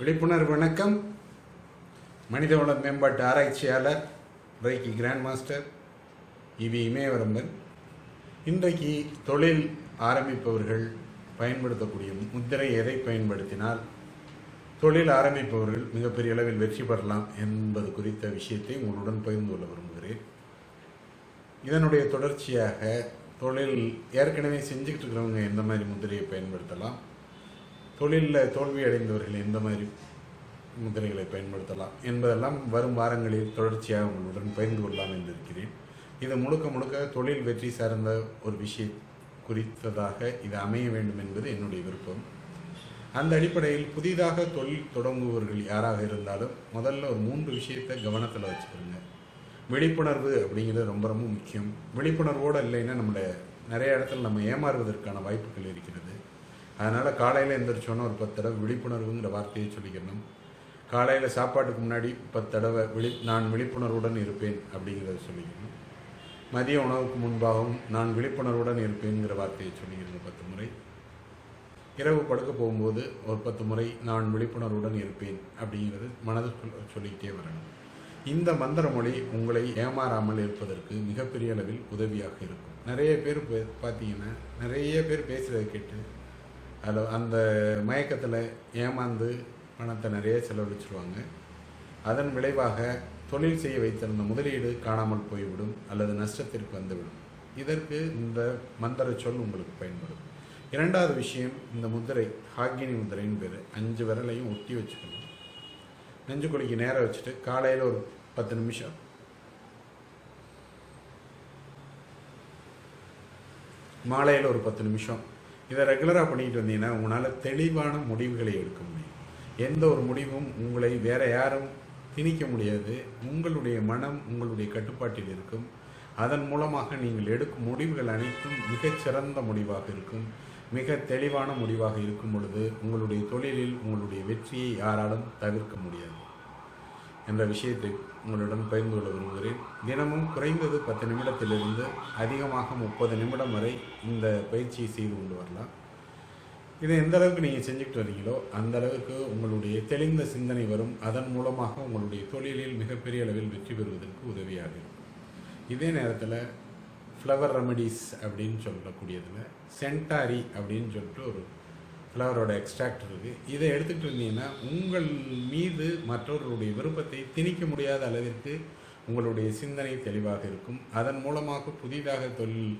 விழிப்புணர்வு வணக்கம். மனிதவள மேம்பாட்டு ஆராய்ச்சியாளர் இன்றைக்கு கிராண்ட் மாஸ்டர் இவி இமயவரம்பன். இன்றைக்கு தொழில் ஆரம்பிப்பவர்கள் பயன்படுத்தக்கூடிய முத்திரை எதை பயன்படுத்தினால் தொழில் ஆரம்பிப்பவர்கள் மிகப்பெரிய அளவில் வெற்றி பெறலாம் என்பது குறித்த விஷயத்தை உங்களுடன் பகிர்ந்து கொள்ள விரும்புகிறேன். இதனுடைய தொடர்ச்சியாக தொழில் ஏற்கனவே செஞ்சுக்கிட்டு இருக்கிறவங்க எந்த மாதிரி முத்திரையை பயன்படுத்தலாம்? தொழிலில் தோல்வி அடைந்தவர்கள் எந்த மாதிரி முத்திரைகளை பயன்படுத்தலாம் என்பதெல்லாம் வரும் வாரங்களில் தொடர்ச்சியாக உங்களுடன் பகிர்ந்து கொள்ளலாம் என்று இருக்கிறேன். இது முழுக்க முழுக்க தொழில் வெற்றி சார்ந்த ஒரு விஷயம் குறித்ததாக இது அமைய வேண்டும் என்பது என்னுடைய விருப்பம். அந்த அடிப்படையில் புதிதாக தொழில் தொடங்குபவர்கள் யாராக இருந்தாலும் முதல்ல ஒரு மூன்று விஷயத்தை கவனத்தில் வச்சுக்கிறோங்க விழிப்புணர்வு அப்படிங்கிறது ரொம்ப ரொம்ப முக்கியம். விழிப்புணர்வோடு இல்லைன்னா நம்மளை நிறைய இடத்துல நம்ம ஏமாறுவதற்கான வாய்ப்புகள் இருக்கிறது. அதனால் காலையில் எந்திரிச்சோன்னா ஒரு பத்து தடவை விழிப்புணர்வுங்கிற வார்த்தையை சொல்லிக்கணும். காலையில் சாப்பாட்டுக்கு முன்னாடி பத்து தடவை விழி நான் விழிப்புணர்வுடன் இருப்பேன் அப்படிங்கிறத சொல்லிக்கணும். மதிய உணவுக்கு முன்பாகவும் நான் விழிப்புணர்வுடன் இருப்பேங்கிற வார்த்தையை சொல்லிக்கணும் பத்து முறை. இரவு படுக்க போகும்போது ஒரு பத்து முறை நான் விழிப்புணர்வுடன் இருப்பேன் அப்படிங்கிறது மனதுக்குள்ள சொல்லிக்கிட்டே வரணும். இந்த மந்திர மொழி உங்களை ஏமாறாமல் இருப்பதற்கு மிகப்பெரிய அளவில் உதவியாக இருக்கும். நிறைய பேர் பே- பார்த்தீங்கன்னா நிறைய பேர் பேசுகிறத கேட்டு அதில் அந்த மயக்கத்தில் ஏமாந்து பணத்தை நிறைய செலவழிச்சிருவாங்க. அதன் விளைவாக தொழில் செய்ய வைத்திருந்த முதலீடு காணாமல் போய்விடும் அல்லது நஷ்டத்திற்கு வந்துவிடும். இதற்கு இந்த மந்திர சொல் உங்களுக்கு பயன்படும். இரண்டாவது விஷயம் இந்த முதிரை ஹாகினி முதிரைன்னு பேர். அஞ்சு விரலையும் ஒட்டி வச்சுக்கணும். நெஞ்சுக்குழிக்கு நேரம் வச்சுட்டு காலையில் ஒரு பத்து நிமிஷம். மாலையில் ஒரு பத்து நிமிஷம். இதை ரெகுலராக பண்ணிக்கிட்டு வந்தீங்கன்னா உங்களால் தெளிவான முடிவுகளை எடுக்க முடியும். எந்த ஒரு முடிவும் உங்களை வேற யாரும் திணிக்க முடியாது. உங்களுடைய மனம் உங்களுடைய கட்டுப்பாட்டில் இருக்கும். அதன் மூலமாக நீங்கள் எடுக்கும் முடிவுகள் அனைத்தும் மிகச்சிறந்த முடிவாக இருக்கும். மிக தெளிவான முடிவாக இருக்கும் பொழுது உங்களுடைய தொழிலில் உங்களுடைய வெற்றியை யாராலும் தவிர்க்க முடியாது. என்ற விஷயத்தை உங்களுடன் பகிர்ந்து கொள்ள விரும்புகிறேன் தினமும் குறைந்தது பத்து நிமிடத்திலிருந்து அதிகமாக முப்பது நிமிடம் வரை இந்த பயிற்சியை செய்து கொண்டு வரலாம். இதை எந்த அளவுக்கு நீங்கள் செஞ்சுக்கிட்டு வரீங்களோ அந்த அளவுக்கு உங்களுடைய தெளிந்த சிந்தனை வரும். அதன் மூலமாக உங்களுடைய தொழிலில் மிகப்பெரிய அளவில் வெற்றி பெறுவதற்கு உதவியாக இருக்கும். இதே நேரத்தில் ஃப்ளவர் ரெமடிஸ் அப்படின்னு சொல்லக்கூடியதில் சென்டாரி அப்படின்னு சொல்லிட்டு ஒரு ஃப்ளவரோட எக்ஸ்ட்ராக்ட் இருக்குது இதை எடுத்துக்கிட்டு இருந்தீங்கன்னா உங்கள் மீது மற்றவர்களுடைய விருப்பத்தை திணிக்க முடியாத அளவிற்கு உங்களுடைய சிந்தனை தெளிவாக இருக்கும். அதன் மூலமாக புதிதாக தொழில்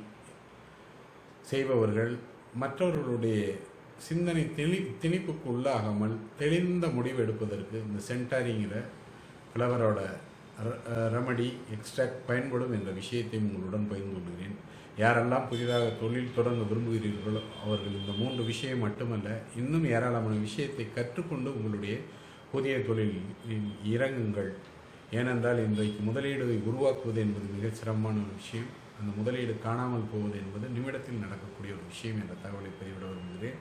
செய்பவர்கள் மற்றவர்களுடைய சிந்தனை திணி திணிப்புக்கு உள்ளாகாமல் தெளிந்த முடிவு எடுப்பதற்கு இந்த சென்டாரிங்கிற ஃப்ளவரோட ரெமடி எக்ஸ்ட்ராக்ட் பயன்படும் என்ற விஷயத்தை உங்களுடன் பகிர்ந்து கொள்கிறேன். யாரெல்லாம் புதிதாக தொழில் தொடங்க விரும்புகிறீர்களோ அவர்கள் இந்த மூன்று விஷயம் மட்டுமல்ல இன்னும் ஏராளமான விஷயத்தை கற்றுக்கொண்டு உங்களுடைய புதிய தொழிலில் இறங்குங்கள். ஏனென்றால் இன்றைக்கு முதலீடு உருவாக்குவது என்பது மிகச் சிரமமான ஒரு விஷயம். அந்த முதலீடு காணாமல் போவது என்பது நிமிடத்தில் நடக்கக்கூடிய ஒரு விஷயம் என்ற தகவலை பதிவிட விரும்புகிறேன்.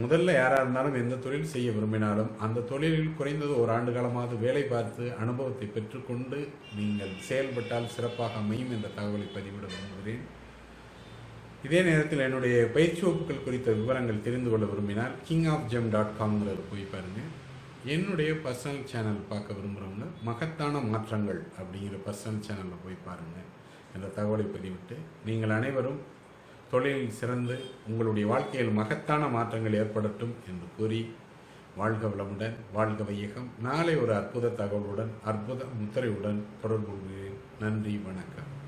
முதல்ல யாராக இருந்தாலும் எந்த தொழில் செய்ய விரும்பினாலும் அந்த தொழிலில் குறைந்தது ஒரு ஆண்டு காலமாவது வேலை பார்த்து அனுபவத்தை பெற்றுக்கொண்டு நீங்கள் செயல்பட்டால் சிறப்பாக அமையும் என்ற தகவலை பதிவிட விரும்புகிறேன். இதே நேரத்தில் என்னுடைய பயிற்சி வகுப்புகள் குறித்த விவரங்கள் தெரிந்து கொள்ள விரும்பினால் கிங் ஆஃப் ஜெம் டாட் காம்ங்கிறது போய் பாருங்கள் என்னுடைய பர்சனல் சேனல் பார்க்க விரும்புகிறவங்க மகத்தான மாற்றங்கள் அப்படிங்கிற பர்சனல் சேனலில் போய் பாருங்கள் என்ற தகவலை பதிவிட்டு நீங்கள் அனைவரும் தொழிலில் சிறந்து உங்களுடைய வாழ்க்கையில் மகத்தான மாற்றங்கள் ஏற்படட்டும் என்று கூறி வாழ்க வளமுடன் வாழ்க வையகம். நாளை ஒரு அற்புத தகவலுடன் அற்புத முத்திரையுடன் தொடர்பு கொள்கிறேன் நன்றி வணக்கம்.